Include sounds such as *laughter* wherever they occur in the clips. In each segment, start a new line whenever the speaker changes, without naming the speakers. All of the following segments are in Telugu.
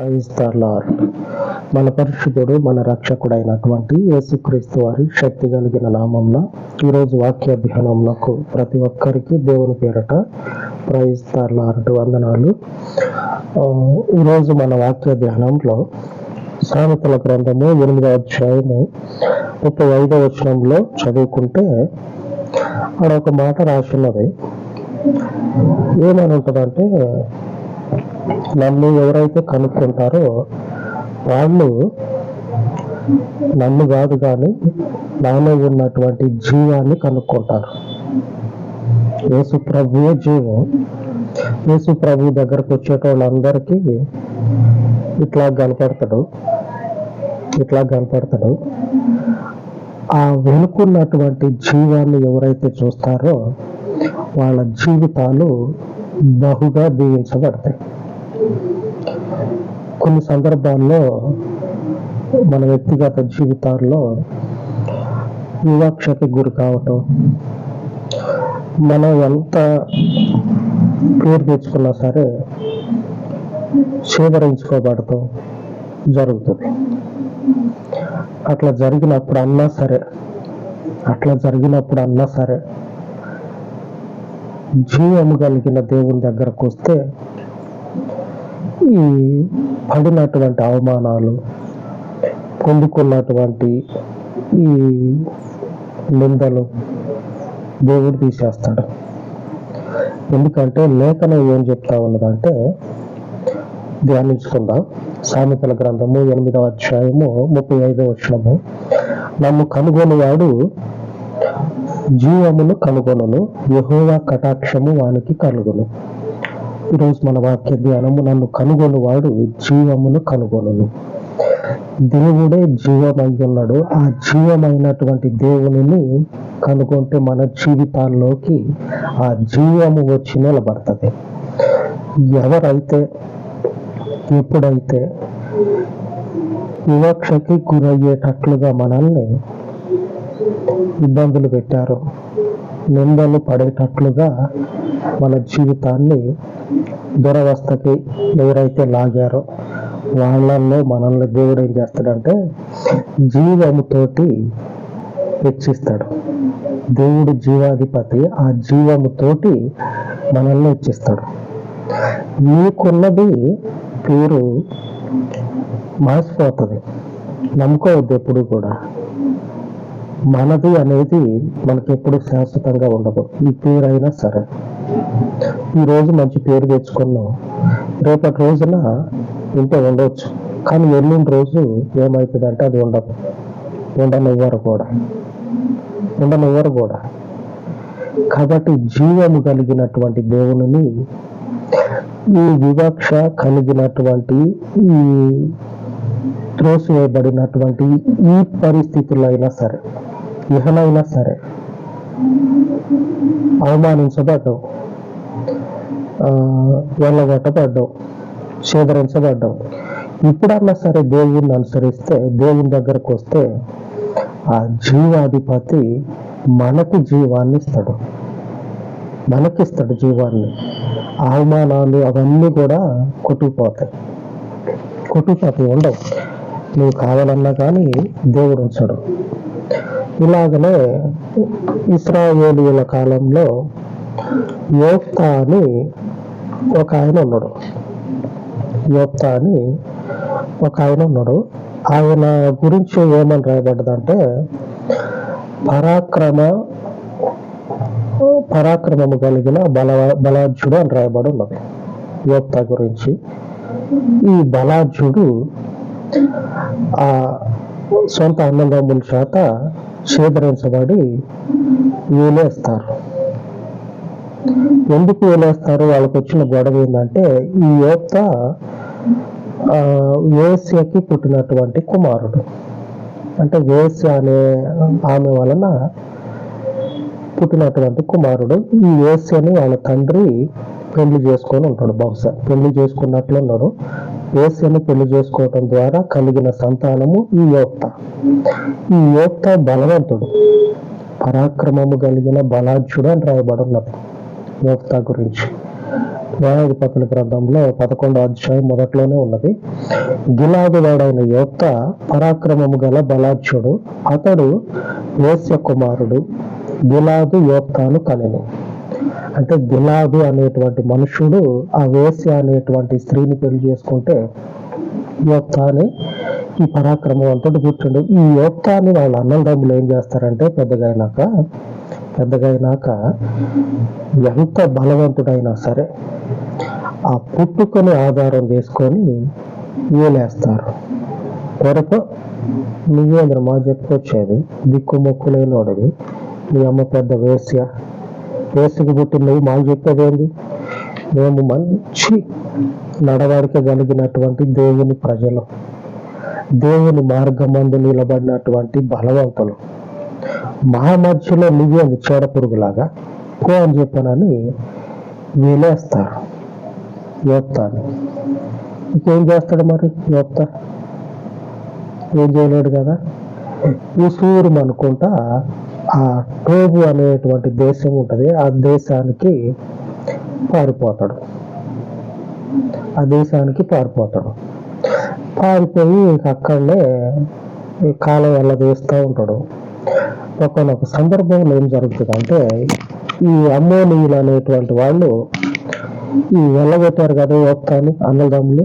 ప్రైజ్ ద లార్డ్ మన పరిశుద్ధుడు మన రక్షకుడైనటువంటి యేసుక్రీస్తు వారి శక్తి కలిగిన నామంలో ఈరోజు వాక్య ధ్యానంలో ప్రతి ఒక్కరికి దేవుని పేరట ప్రైజ్ ద లార్డ్ వందనాలు ఈరోజు మన వాక్య ధ్యానంలో సామెతల గ్రంథము ఎనిమిదవ అధ్యాయము ముప్పై ఐదవ వచనంలో చదువుకుంటే అక్కడ ఒక మాట రాసున్నది ఏమని ఉంటుందంటే నన్ను ఎవరైతే కనుక్కుంటారో వాళ్ళు నన్ను కాదు కానీ నాలో ఉన్నటువంటి జీవాన్ని కనుక్కుంటారు. యేసు ప్రభువే జీవం. యేసు ప్రభు దగ్గరకు వచ్చేటోళ్ళందరికీ ఇట్లా కనపడతాడు. ఇట్లా కనపడతాడు. ఆ వెనుకున్నటువంటి జీవాన్ని ఎవరైతే చూస్తారో వాళ్ళ జీవితాలు బహుగా దీవించబడతాయి. కొన్ని సందర్భాల్లో మన వ్యక్తిగత జీవితాల్లో వివక్షకి గురి కావటం మనం ఎంత పేరు తెచ్చుకున్నా సరే చేదరించుకోబడటం జరుగుతుంది. అట్లా జరిగినప్పుడు అన్నా సరే అట్లా జరిగినప్పుడు అన్నా సరే జీవము కలిగిన దేవుని దగ్గరకు వస్తే ఈ పడినటువంటి అవమానాలు పొందుకున్నటువంటి ఈ నిందలు దేవుడు తీసేస్తాడు. ఎందుకంటే లేఖనం ఏం చెప్తా ఉన్నదంటే ధ్యానించుకుందాం. సామెతల గ్రంథము ఎనిమిదవ అధ్యాయము ముప్పై ఐదవ వచనము. నన్ను కనుగొనివాడు జీవమును కనుగొనను యహోవా కటాక్షము వానికి కలుగును. ఈరోజు మన వాక్య ధ్యానము నన్ను కనుగొనువాడు జీవమును కనుగొను దేవుడే జీవమై ఉన్నాడు ఆ జీవమైనటువంటి దేవునిని కనుగొంటే మన జీవితాల్లోకి ఆ జీవము వచ్చి నిలబడుతుంది. ఎవరైతే ఎప్పుడైతే వివక్షకి గురయ్యేటట్లుగా మనల్ని ఇబ్బందులు పెట్టారో నిందలు పడేటట్లుగా మన జీవితాన్ని దురవస్థకి ఎవరైతే లాగారో వాళ్ళల్లో మనల్ని దేవుడు ఏం చేస్తాడంటే జీవముతోటి హెచ్చిస్తాడు. దేవుడు జీవాధిపతి ఆ జీవముతోటి మనల్ని హెచ్చిస్తాడు. నీకున్నది పేరు మాసిపోతుంది నమ్ముకోవద్దు ఎప్పుడు కూడా. మనది అనేది మనకి ఎప్పుడు శాశ్వతంగా ఉండదు. ఈ పేరు అయినా సరే. ఈ రోజు మంచి పేరు తెచ్చుకున్నాం. రేపటి రోజున ఇంటే ఉండవచ్చు కానీ ఎల్లుండి రోజు ఏమవుతుందంటే అది ఉండదు. ఉండనివ్వరు కూడా. ఉండనివ్వరు కూడా. కాబట్టి జీవము కలిగినటువంటి దేవుని ఈ వివక్ష కలిగినటువంటి ఈ త్రోసివేయబడినటువంటి ఈ పరిస్థితుల్లో అయినా సరే. ఇహనైనా సరే. అవమానించబడ్డావు. ఆ, వెళ్ళగొట్టబడ్డావు. సేదరించబడ్డావు ఇప్పుడన్నా సరే దేవుణ్ణి అనుసరిస్తే దేవుని దగ్గరకు వస్తే ఆ జీవాధిపతి మనకి జీవాన్ని ఇస్తాడు. మనకిస్తాడు జీవాన్ని. అవమానాలు అవన్నీ కూడా కొట్టుకుపోతాయి. కొట్టుకుపోతాయి ఉండవు. నువ్వు కావాలన్నా కానీ దేవుడు ఉంచడు. ఇలాగనే ఇస్రాయేలీల కాలంలో యోక్త అని ఒక ఆయన ఉన్నాడు. యోక్త అని ఒక ఆయన ఉన్నాడు. ఆయన గురించి ఏమని రాయబడ్డదంటే పరాక్రమ పరాక్రమము కలిగిన బల బలాజ్యుడు అని రాయబడి ఉన్నది. యోక్త గురించి. ఈ బలాజ్యుడు ఆ సొంత అన్నదమ్ముల చేత చేదరించబడి వేలేస్తారు. ఎందుకు వేలేస్తారు? వాళ్ళకి వచ్చిన గొడవ ఏంటంటే ఈ యోక్త వేస్యకి పుట్టినటువంటి కుమారుడు. అంటే వేస్య అనే ఆమె వలన పుట్టినటువంటి కుమారుడు ఈ వేస్యని వాళ్ళ తండ్రి పెళ్ళి చేసుకొని ఉంటాడు బహుశా. పెళ్ళి చేసుకున్నట్లు ఉన్నాడు వేశ్యని పెళ్ళి చేసుకోవటం ద్వారా కలిగిన సంతానము ఈ యోక్త. ఈ యోక్త బలవంతుడు. పరాక్రమము కలిగిన బలాజ్యుడు అని రాయబడున్నది యోక్త గురించి. న్యాయాధిపతుల గ్రంథంలో పదకొండో అధ్యాయం మొదట్లోనే ఉన్నది. గిలాదువాడైన యోక్త పరాక్రమము గల బలాజ్యుడు అతడు వేశ్య కుమారుడు. గిలాదు యోక్తాను కనెను. అంటే గిలాదు అనేటువంటి మనుషుడు ఆ వేశ్య అనేటువంటి స్త్రీని పెళ్ళి చేసుకుంటే యోక్త అని ఈ పరాక్రమవంతుడు పుట్టిండు ఈ యోక్తాన్ని వాళ్ళ అన్నదమ్ములు ఏం చేస్తారంటే పెద్దగా అయినాక పెద్దగా అయినాక ఎంత బలవంతుడైనా సరే ఆ పుట్టుకని ఆధారం చేసుకొని వేలేస్తారు కొరకు నువ్వేంద్ర మా చెప్పుకొచ్చేది దిక్కు మొక్కు మీ అమ్మ పెద్ద వేశ్య వేసికి పుట్టిన నువ్వు మాకు చెప్పేదేంది మేము మంచి నడవడిక కలిగినటువంటి దేవుని ప్రజలు దేవుని మార్గమందు నిలబడినటువంటి బలవంతులు. మా మధ్యలో నువ్వే చీడ పురుగులాగా కో అని చెప్పానని వీలేస్తారు. యోక్తాని ఇంకేం చేస్తాడు మరి యోక్త ఏం చేయలేడు కదా? ఉసూరు అనుకుంటా ఆ టోబు అనేటువంటి దేశం ఉంటుంది. ఆ దేశానికి పారిపోతాడు. ఆ దేశానికి పారిపోతాడు. పారిపోయి అక్కడనే ఈ కాలం ఎలా తీస్తూ ఉంటాడు. ఒకనొక సందర్భంలో ఏం జరుగుతుంది అంటే ఈ అమ్మోనీయులు అనేటువంటి వాళ్ళు ఈ వెళ్ళగొట్టారు కదా యోక్తాన్ని అన్నదమ్ములు.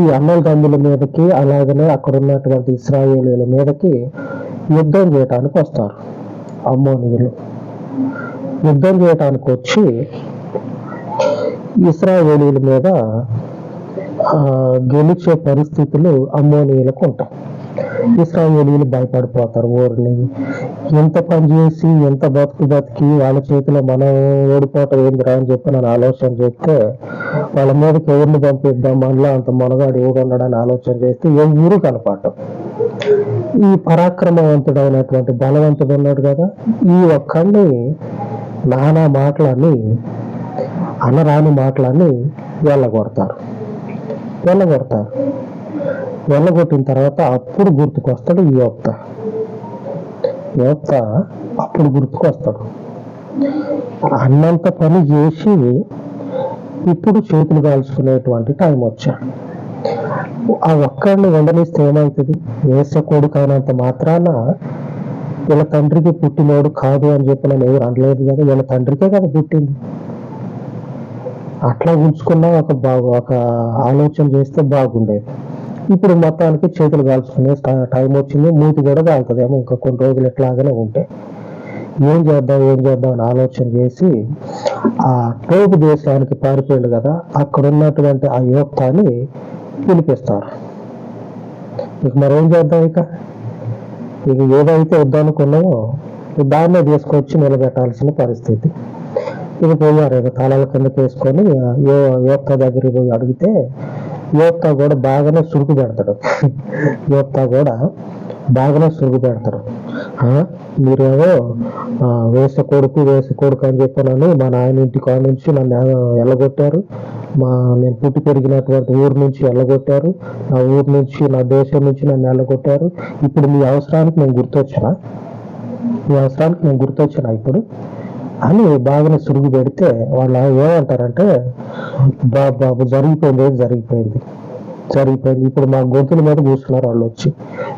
ఈ అన్నదమ్ముల మీదకి అలాగనే అక్కడ ఉన్నటువంటి ఇస్రాయేలీల మీదకి యుద్ధం చేయటానికి వస్తారు. అమ్మోనీయులు. యుద్ధం చేయటానికి వచ్చి ఇస్రాయేలీల మీద గెలిచే పరిస్థితులు అమ్మోనీయులకు ఉంటాయి. ఇస్రాయేలీలు భయపడిపోతారు ఊరిని ఎంత పని చేసి ఎంత బతుకు బతికి వాళ్ళ చేతిలో మనం ఓడిపోవటం ఏందిరా అని చెప్పి నేను ఆలోచన చేస్తే వాళ్ళ మీదకి ఎవరిని పంపిద్దాం? మనలో అంత మనగాడు ఎవడు ఆలోచన చేస్తే ఏ ఊరు కనపడటం? ఈ పరాక్రమవంతుడైనటువంటి బలవంతుడు ఉన్నాడు కదా. ఈ ఒక్కడిని నానా మాటలని అనరాని మాటలని వెళ్ళగొడతారు. వెళ్ళగొడతారు. వెళ్ళగొట్టిన తర్వాత అప్పుడు గుర్తుకొస్తాడు ఈ యోక్త అప్పుడు గుర్తుకొస్తాడు. అన్నంత పని చేసి ఇప్పుడు చేతులు కాల్చుకునేటువంటి టైం వచ్చాడు. ఆ ఒక్కడిని వండనిస్తే ఏమవుతుంది వేస కొడుకు అయినంత మాత్రాన వీళ్ళ తండ్రికి పుట్టినోడు కాదు అని చెప్పి నేను ఎవరు అనలేదు కదా. వీళ్ళ తండ్రికే కదా పుట్టింది. అట్లా ఉంచుకున్న ఒక బాగు ఒక ఆలోచన చేస్తే బాగుండేది. ఇప్పుడు మొత్తానికి చేతులు కాల్చుకునే టైం వచ్చింది. మూతి కూడా కాలుతుందేమో. ఇంకా కొన్ని రోజులు ఎట్లాగానే ఉంటాయి ఏం చేద్దాం ఏం చేద్దాం అని ఆలోచన చేసి ఆ టోపు దేశానికి పారిపోయాడు కదా. అక్కడ ఉన్నటువంటి ఆ యోక్తాన్ని పిలిపిస్తారు ఇక మరేం చేద్దాం ఇక? ఇక ఏదైతే వద్దనుకున్నామో దాన్నే తీసుకొచ్చి నిలబెట్టాల్సిన పరిస్థితి. ఇక పోయారు ఇక తలాల కింద వేసుకొని యో యోక్త దగ్గరికి పోయి అడిగితే యోక్త కూడా బాగానే సురుకు పెడతాడు. *laughs* యోక్త కూడా బాగానే సురుగు పెడతారు. మీరేమో వేస కొడుకు వేస కొడుకు అని చెప్పినాను మా నాయన ఇంటి కాడ నుంచి నన్ను ఎల్లగొట్టారు మా నేను పుట్టి పెరిగినటువంటి ఊరు నుంచి ఎల్లగొట్టారు నా ఊరు నుంచి నా దేశం నుంచి నన్ను ఎల్లగొట్టారు ఇప్పుడు మీ అవసరానికి నేను గుర్తొచ్చినా? మీ అవసరానికి నేను గుర్తొచ్చినా ఇప్పుడు? అని బాగానే సురుగు పెడితే వాళ్ళు ఏమంటారంటే బాబు బాబు జరిగిపోయింది జరిగిపోయింది? జరిగిపోయింది. ఇప్పుడు మా గొంతుల మీద కూర్చున్నారు వాళ్ళు వచ్చి.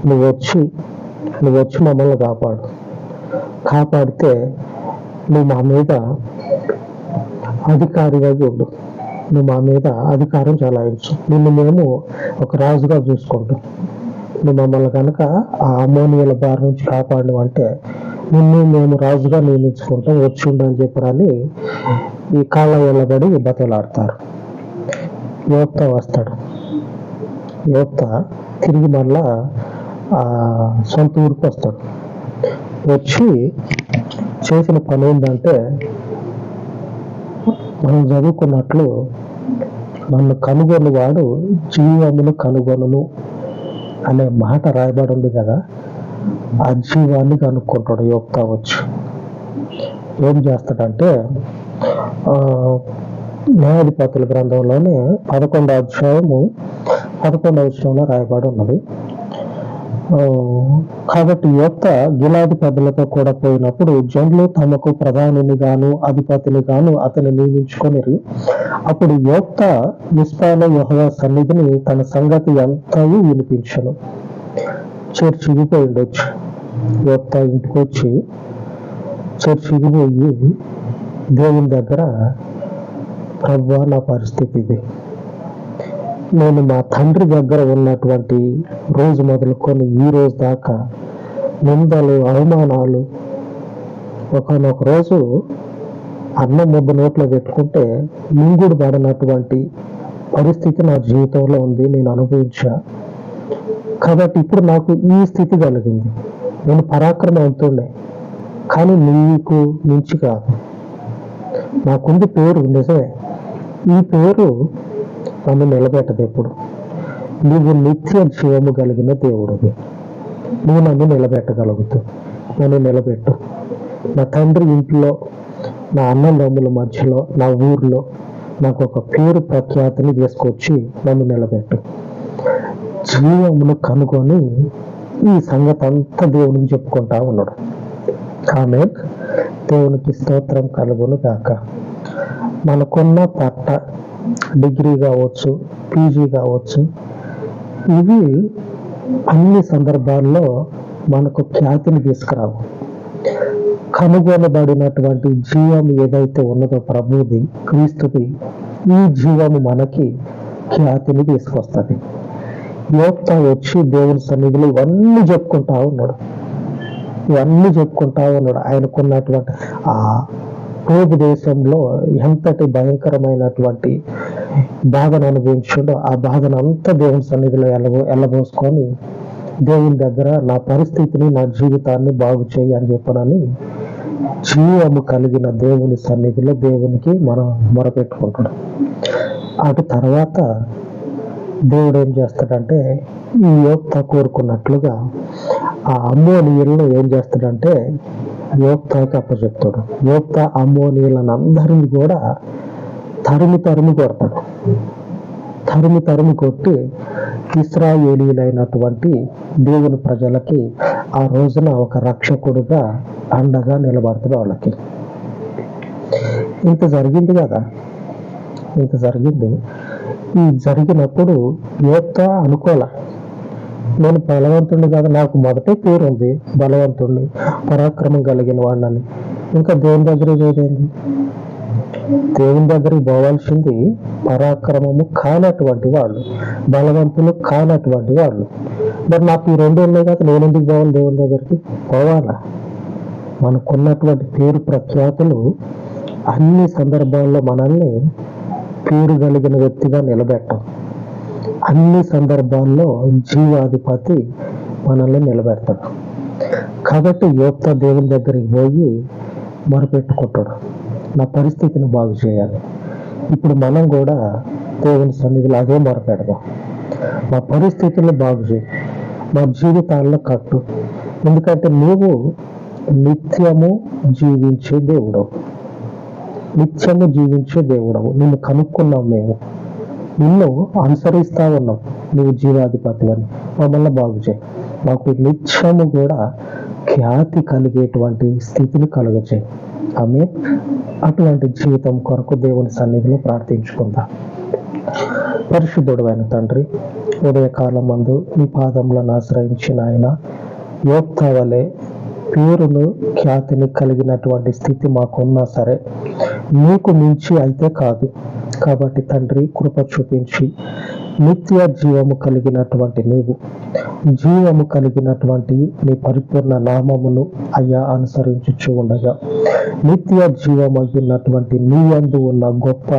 నువ్వు వచ్చి నువ్వు వచ్చి మమ్మల్ని కాపాడు. కాపాడితే నువ్వు మా మీద అధికారిగా ఉండు. నువ్వు మా మీద అధికారం చలాయించు. నిన్ను మేము ఒక రాజుగా చూసుకుంటాం. నువ్వు మమ్మల్ని కనుక ఆ అమోనియల బారి నుంచి కాపాడు అంటే నిన్ను మేము రాజుగా నియమించుకుంటాం. వచ్చి ఉండని చెప్పరని ఈ కాళ్ళ వెళ్ళబడి బతలాడతారు. యువత వస్తాడు. యువత తిరిగి మళ్ళా ఆ సొంత ఊరికి వస్తాడు. వచ్చి చేసిన పని ఏంటంటే మనం చదువుకున్నట్లు నన్ను కనుగొని వాడు జీవమును కనుగొనును అనే మాట రాయబడి ఉంది కదా ఆ జీవాన్ని కనుక్కుంటాడు యువత వచ్చి. ఏం చేస్తాడంటే ఆ, న్యాయాధిపతుల గ్రంథంలోనే పదకొండో అధ్యాయము పదకొండవ విషయంలో రాయబడి ఉన్నది. కాబట్టి యొక్క గిలాది పెద్దలతో కూడా పోయినప్పుడు జనులు తమకు ప్రధానిని గాను అధిపతిని గాను అతను నియమించుకొని అప్పుడు యోక్త నిష్పాల యెహోవా సన్నిధిని తన సంగతి అంతా వినిపించను. చర్చి పోయి ఉండొచ్చు. యోక్త ఇంటికి వచ్చి చర్చికి దేవుని దగ్గర ప్రభు నా పరిస్థితి ఇది. నేను మా తండ్రి దగ్గర ఉన్నటువంటి రోజు మొదలుకొని ఈ రోజు దాకా నిందలు అవమానాలు ఒకనొక రోజు అన్నం ముద్ద నోట్లో పెట్టుకుంటే మింగుడు పడినటువంటి పరిస్థితి నా జీవితంలో ఉంది నేను అనుభవించా. కాబట్టి ఇప్పుడు నాకు ఈ స్థితి కలిగింది. నేను పరాక్రమవంతుండే కానీ నీకు మించి కాదు. నాకుంది పేరు నిజమే. ఈ పేరు నన్ను నిలబెట్టదు ఎప్పుడు. నువ్వు నిత్య జీవము కలిగిన దేవుడివి. నువ్వు నన్ను నిలబెట్టగలుగుతూ నన్ను నిలబెట్టు. నా తండ్రి ఇంట్లో నా అన్నదమ్ముల మధ్యలో నా ఊర్లో నాకు ఒక పేరు ప్రఖ్యాతిని తీసుకొచ్చి నన్ను నిలబెట్టు. జీవమును కనుగొని ఈ సంగతి అంతా దేవునికి చెప్పుకుంటా ఉన్నాడు. ఆమె దేవునికి స్తోత్రం కలుగును కాక మనకున్న పట్ట డిగ్రీ కావచ్చు పీజీ కావచ్చు. ఇవి అన్ని సందర్భాల్లో మనకు ఖ్యాతిని తీసుకురావు. కనుగొనబడినటువంటి జీవం ఏదైతే ఉన్నదో ప్రభుది క్రీస్తుది ఈ జీవము మనకి ఖ్యాతిని తీసుకొస్తుంది. యోక్త వచ్చి దేవుని సన్నిధిలో ఇవన్నీ చెప్పుకుంటా ఉన్నాడు. ఇవన్నీ చెప్పుకుంటా ఉన్నాడు. ఆయనకున్నటువంటి ఆ పూర్వ దేశంలో ఎంతటి భయంకరమైనటువంటి బాధను అనుభవించుండో ఆ బాధను అంతా దేవుని సన్నిధిలో ఎల్లబో ఎల్లబోసుకొని దేవుని దగ్గర నా పరిస్థితిని నా జీవితాన్ని బాగు చేయి అని చెప్పనని జీవము కలిగిన దేవుని సన్నిధిలో దేవునికి మనం మొరపెట్టుకుంటాడు అటు తర్వాత దేవుడు ఏం చేస్తాడంటే ఈ యోక్త కోరుకున్నట్లుగా ఆ అమ్మోనీయులను ఏం చేస్తాడంటే యోక్తాకి అప్పచెప్తాడు. యోక్త అమ్మోనీయులను అందరినీ కూడా తరిమి తరిమి కొడతాడు. తరిమి తరిమి కొట్టి ఇస్రాయేలీలైనటువంటి దేవుని ప్రజలకి ఆ రోజున ఒక రక్షకుడుగా అండగా నిలబడతాడు వాళ్ళకి. ఇంత జరిగింది కదా. ఇంత జరిగింది. ఈ జరిగినప్పుడు యోక్త అనుకోలే నేను బలవంతుడిని కాదు నాకు మొదటే పేరు ఉంది బలవంతుడిని పరాక్రమం కలిగిన వాడినని. ఇంకా దేవుని దగ్గర ఏదైంది దేవుని దగ్గరికి పోవాల్సింది పరాక్రమము కానటువంటి వాళ్ళు బలవంతులు కానటువంటి వాళ్ళు. మరి నాకు ఈ రెండు ఉన్నాయి కదా నేను ఎందుకు పోవాలి దేవుని దగ్గరికి? పోవాలా? మనకున్నటువంటి పేరు ప్రఖ్యాతులు అన్ని సందర్భాల్లో మనల్ని పేరు కలిగిన వ్యక్తిగా నిలబెట్టం. అన్ని సందర్భాల్లో జీవాధిపతి మనల్ని నిలబెడతాడు. కాబట్టి యోక్త దేవుని దగ్గరికి పోయి మొరపెట్టుకుంటాడు. నా పరిస్థితిని బాగు చేయాలి. ఇప్పుడు మనం కూడా దేవుని సన్నిధిలో అదే మొరపెడదాం మా పరిస్థితులను బాగు చేయి. మా జీవితాల్లో కట్టు. ఎందుకంటే నువ్వు నిత్యము జీవించే దేవుడవు. నిత్యము జీవించే దేవుడవు. నిన్ను కనుక్కున్నాం మేము. నిన్ను అనుసరిస్తా ఉన్నాం. నువ్వు జీవాధిపతి అని మమ్మల్ని బాగు చేయి. మాకు నిత్యము కూడా ఖ్యాతి కలిగేటువంటి స్థితిని కలుగచేయి ఆమె అటువంటి జీవితం కొరకు దేవుని సన్నిధిలో ప్రార్థించుకుందాం. పరిశుద్ధుడు అయిన తండ్రి ఉదయకాలం మందు మీ పాదములను ఆశ్రయించిన ఆయన యోక్త వలె పేరును ఖ్యాతిని కలిగినటువంటి స్థితి మాకున్నా సరే మీకు మించి అయితే కాదు. కాబట్టి తండ్రి కృప చూపించి నిత్య జీవము కలిగినటువంటి నీవు. జీవము కలిగినటువంటి నీ పరిపూర్ణ నామమును అయ్యా అనుసరించుచు ఉండగా. నిత్య జీవమగినటువంటి నీ అందు ఉన్న గొప్ప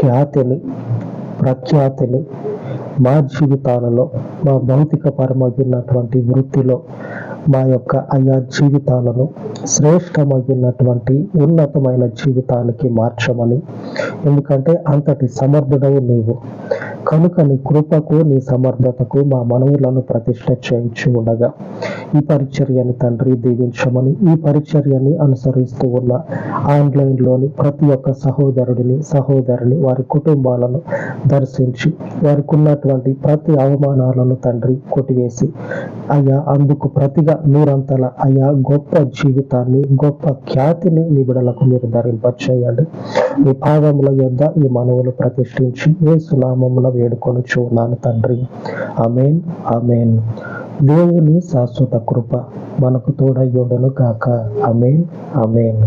ఖ్యాతిని ప్రఖ్యాతిని మా జీవితాలలో మా భౌతిక పరమగినటువంటి వృత్తిలో మా యొక్క అయా జీవితాలను శ్రేష్టమగినటువంటి ఉన్నతమైన జీవితానికి మార్చమని. ఎందుకంటే అంతటి సమర్థుడవు నీవు. కనుక నీ కృపకు నీ సమర్థతకు మా మనవులను ప్రతిష్ట చేయించి ఉండగా. ఈ పరిచర్యని తండ్రి దీవించమని ఈ పరిచర్యని అనుసరిస్తూ ఉన్న ఆన్లైన్లోని ప్రతి ఒక్క సహోదరుడిని సహోదరుని వారి కుటుంబాలను దర్శించి వారికి ఉన్నటువంటి ప్రతి అవమానాలను తండ్రి కొట్టివేసి అయ్యా అందుకు ప్రతిగా మీరంతలా అయ్యా గొప్ప జీవితాన్ని గొప్ప ఖ్యాతిని మీ బిడలకు మీరు ధరింపచేయండి. మీ పాదముల యొద్ద ఈ మనవులు ప్రతిష్ఠించి ఏ సునామమున వేడుకొని చూన్నాను తండ్రి. అమేన్ అమేన్ దేవుని శాశ్వత కృప మనకు తోడయ్యుండను గాక అమేన్ అమేన్